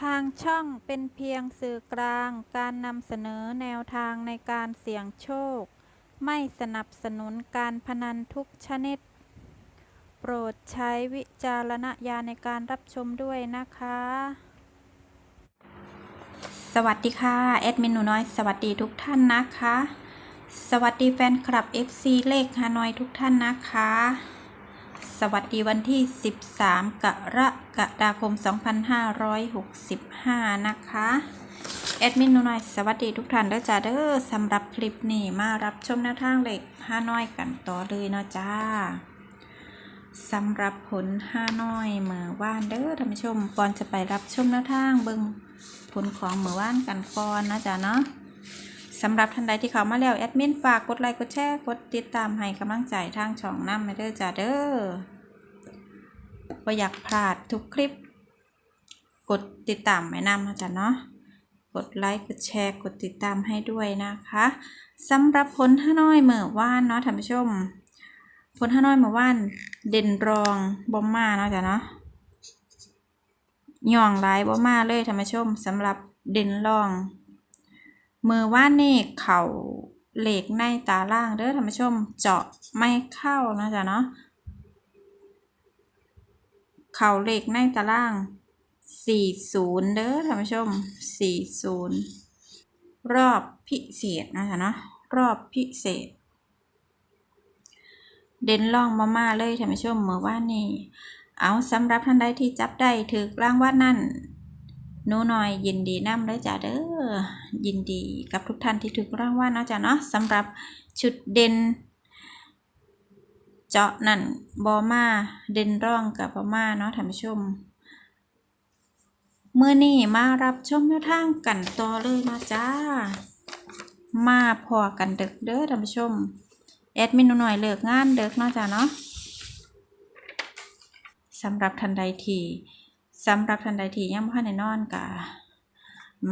ทางช่องเป็นเพียงสื่อกลางการนำเสนอแนวทางในการเสี่ยงโชค ไม่สนับสนุนการพนันทุกชนิด โปรดใช้วิจารณญาณในการรับชมด้วยนะคะ สวัสดีค่ะ แอดมินหนูน้อยสวัสดีทุกท่านนะคะ สวัสดีแฟนคลับ FC เลขฮานอยทุกท่านนะคะ สวัสดีวันที่ 13 กร กฎาคม 2565 นะคะแอดมินนูน้อยสวัสดีทุกท่านเด้อจ้าเด้อสำหรับคลิปนี้มารับชมแนวทางเลขฮาน้อยกันต่อเลยเนาะจ้าสำหรับผลห้าน้อยเมื่อว่านเด้อท่านผู้ชมก่อนจะไปรับชมแนวทางเบิ่งผลของเมื่อว่านกันก่อนนะจ๊ะเนาะสำหรับท่านใดที่เข้ามาแล้วแอดมินฝากกดไลค์กดแชร์กดติดตามให้กำลังใจทางช่องน้ำมาเด้อจ้าเด้อ บ่อยากพลาดทุกคลิป กดติดตามแม่นำนะจ๊ะเนาะกดไลค์กดแชร์กดติดตามให้ด้วยนะคะสำหรับผลห้าน้อยเมื่อว่านเนาะท่านผู้ชมผลห้าน้อยเมาว่านเด่นรองบอมมาเนาะจ้ะเนาะย่องหลายบอมมาเลยท่านผู้ชมสำหรับเด่นรองเมื่อว่านนี่เข่าเหล็กในตาล่างเด้อท่านผู้ชมเจาะไม่เข้านะจ๊ะเนาะ เข่าเหล็กในตาล่างสี่ศูนย์เด้อท่านผู้ชมสี่ศูนย์รอบพิเศษนะจ๊ะเนาะรอบพิเศษ เด่นล่องมามาเลยท่านผู้ชมเมื่อว่านนี้เอาสำหรับท่านใดที่จับได้ถือรางวัลนั่นหนูน้อยยินดีนำเลยจ้ะเด้อยินดีกับทุกท่านที่ถือรางวัลเนาะจ้ะเนาะสำหรับชุดเด่น เจาะนั่นบอมาเด่นร่องกับบอมาเนาะท่านผู้ชมเมื่อนี้มารับชมแนวทางกันต่อเลยนาะจ้า มาพอกันเด็กเด้อท่านผู้ชม แอดมินหน่อยเลิกงานเด็กเนาะจ้ะเนาะสำหรับทันใดที่สำหรับทันใดที่ยังไม่ทันได้นอนกะ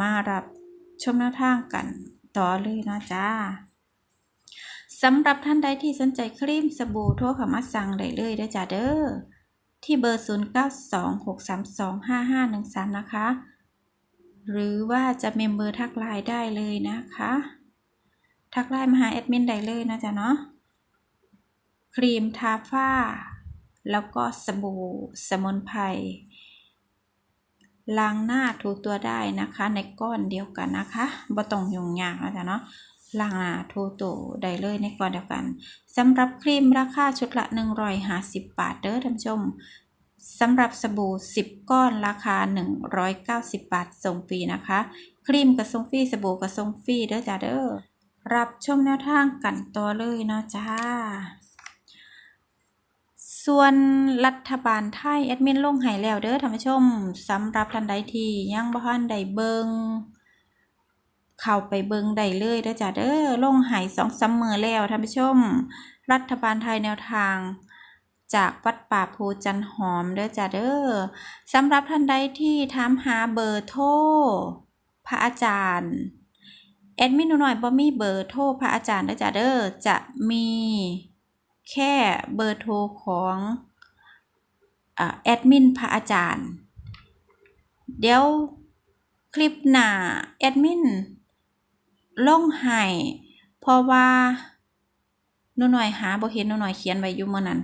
มารับชมแนวทางกันต่อเลยนะจ้า สำหรับท่านใดที่สนใจครีมสบู่โทรเข้ามาสั่งได้เลยได้จ้าเด้อที่เบอร์ 0926325513 นะคะ หรือว่าจะเมมเบอร์ทักไลน์ได้เลยนะคะ ทักไลน์มาหาแอดมินได้เลยนะจ๊ะเนาะครีมทาฝ้า แล้วก็สบู่สมุนไพรล้างหน้าถูตัวได้นะคะ ในก้อนเดียวกันนะคะบ่ต้องยุ่งยากนะจ๊ะเนาะ ลาทูตัวได้เลยในก้อนเดียวกันสำหรับครีมราคาชุดละ150 บาทเด้อท่านผู้ชมสำหรับสบู่ 10 ก้อนราคา 190 บาทส่งฟรีนะคะ ครีมกับส่งฟรีสบู่กับส่งฟรีเด้อจ้าเด้อรับชมแนวทางกันต่อเลยเนาะจ้า ส่วนรัฐบาลไทยแอดมินลงให้แล้วเด้อท่านผู้ชมสำหรับท่านใดที่ยังบ่ทันได้เบิง เข้าไปเบิงได้เลยเด้อจ้าเด้อลงให้สองสามมือแล้วท่านผู้ชม รัฐบาลไทยแนวทาง จากวัดป่าภูจันหอมเด้อจ้าเด้อสำหรับท่านใดที่ถามหาเบอร์โทรพระอาจารย์แอดมินหน่อยบ่มีเบอร์โทรพระอาจารย์นะจ๊ะเด้อจะมีแค่เบอร์โทรของอแอดมินพระอาจารย์ เดี๋ยวคลิปหน้าแอดมิน ลงให้เพราะว่าหนูหน่อยหาบ่เห็นหนูหน่อยเขียนไว้อยู่เมื่อนั้น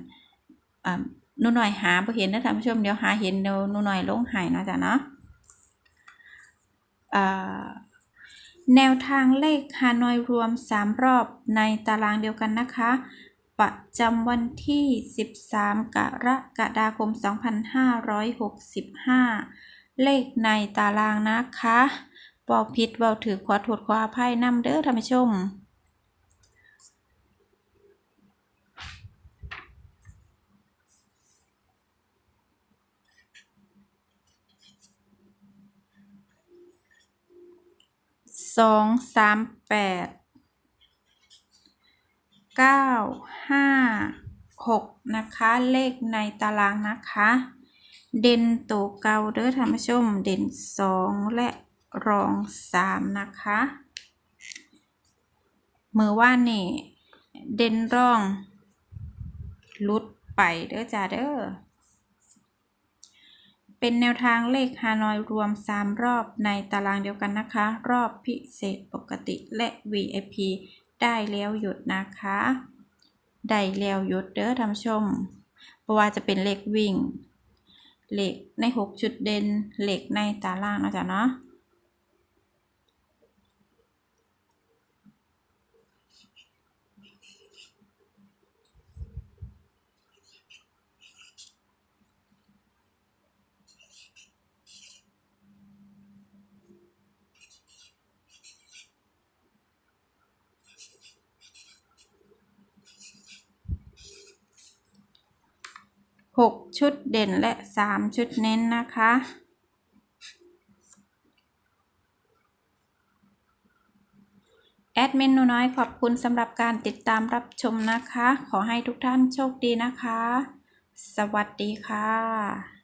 อ่าหนูหน่อยหาบ่เห็นนะท่านผู้ชมเดี๋ยวหาเห็นเดี๋ยวหนูหน่อยลงให้นะจ๊ะเนาะแนวทางเลขฮานอยรวม 3 รอบในตารางเดียวกันนะคะ ประจำวันที่ 13 กรกฎาคม 2565 เลขในตารางนะคะ บอกผิดบอกถือขอโทษขออภัยนำเด้อท่านผู้ชมสองสามแปดเก้าห้าหกนะคะ เลขในตารางนะคะ เด่นตัวเก่าเด้อท่านผู้ชม เด่นสองและ รองสามนะคะมือว่านี่ เด่นรองลุดไปเด้อจ้าเด้อเป็นแนวทางเลขฮานอยรวม 3 รอบในตารางเดียวกันนะคะ รอบพิเศษปกติและ VIP ได้แล้วหยุดนะคะ ได้แล้วหยุดเด้อท่านผู้ชมเพราะว่าจะเป็นเลขวิ่ง เลขใน6ชุดเด่นเลขในตารางนะจ๊ะเนาะ หกชุดเด่นและสามชุดเน้นนะคะ แอดมินหนูน้อยขอบคุณสำหรับการติดตามรับชมนะคะ ขอให้ทุกท่านโชคดีนะคะ สวัสดีค่ะ